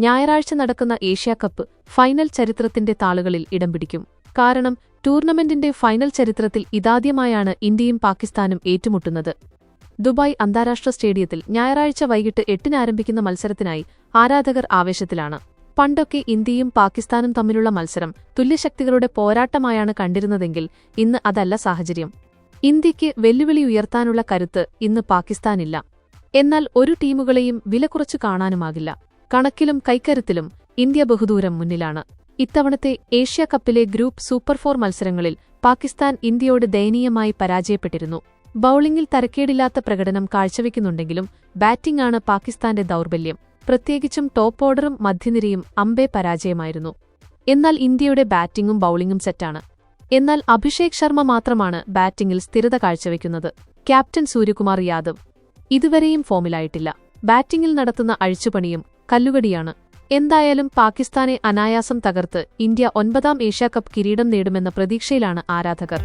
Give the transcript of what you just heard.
ഞായറാഴ്ച നടക്കുന്ന Asia Cup final ചരിത്രത്തിന്റെ താളുകളിൽ ഇടം പിടിക്കും. കാരണം ടൂർണമെന്റിന്റെ ഫൈനൽ ചരിത്രത്തിൽ ഇതാദ്യമായാണ് ഇന്ത്യയും പാകിസ്ഥാനും ഏറ്റുമുട്ടുന്നത്. ദുബായ് അന്താരാഷ്ട്ര സ്റ്റേഡിയത്തിൽ ഞായറാഴ്ച വൈകിട്ട് എട്ടിന് ആരംഭിക്കുന്ന മത്സരത്തിനായി ആരാധകർ ആവേശത്തിലാണ്. പണ്ടൊക്കെ ഇന്ത്യയും പാകിസ്ഥാനും തമ്മിലുള്ള മത്സരം തുല്യശക്തികളുടെ പോരാട്ടമായാണ് കണ്ടിരുന്നതെങ്കിൽ ഇന്ന് അതല്ല സാഹചര്യം. ഇന്ത്യയ്ക്ക് വെല്ലുവിളി ഉയർത്താനുള്ള കരുത്ത് ഇന്ന് പാകിസ്ഥാനില്ല. എന്നാൽ ഒരു ടീമുകളെയും വില കുറച്ചു കാണാനുമാകില്ല. കണക്കിലും കൈക്കരുത്തിലും ഇന്ത്യ ബഹുദൂരം മുന്നിലാണ്. ഇത്തവണത്തെ ഏഷ്യ കപ്പിലെ ഗ്രൂപ്പ് സൂപ്പർ ഫോർ മത്സരങ്ങളിൽ പാകിസ്ഥാൻ ഇന്ത്യയോട് ദയനീയമായി പരാജയപ്പെട്ടിരുന്നു. ബൌളിംഗിൽ തരക്കേടില്ലാത്ത പ്രകടനം കാഴ്ചവെക്കുന്നുണ്ടെങ്കിലും ബാറ്റിംഗാണ് പാകിസ്ഥാന്റെ ദൗർബല്യം. പ്രത്യേകിച്ചും ടോപ്പ് ഓർഡറും മധ്യനിരയും അമ്പേ പരാജയമായിരുന്നു. എന്നാൽ ഇന്ത്യയുടെ ബാറ്റിംഗും ബൌളിംഗും സെറ്റാണ്. എന്നാൽ അഭിഷേക് ശർമ്മ മാത്രമാണ് ബാറ്റിംഗിൽ സ്ഥിരത കാഴ്ചവെക്കുന്നത്. ക്യാപ്റ്റൻ സൂര്യകുമാർ യാദവ് ഇതുവരെയും ഫോമിലായിട്ടില്ല. ബാറ്റിംഗിൽ നടത്തുന്ന അഴിച്ചുപണിയും കല്ലുകടിയാണ്. എന്തായാലും പാകിസ്ഥാനെ അനായാസം തകർത്ത് ഇന്ത്യ ഒൻപതാം ഏഷ്യാകപ്പ് കിരീടം നേടുമെന്ന പ്രതീക്ഷയിലാണ് ആരാധകർ.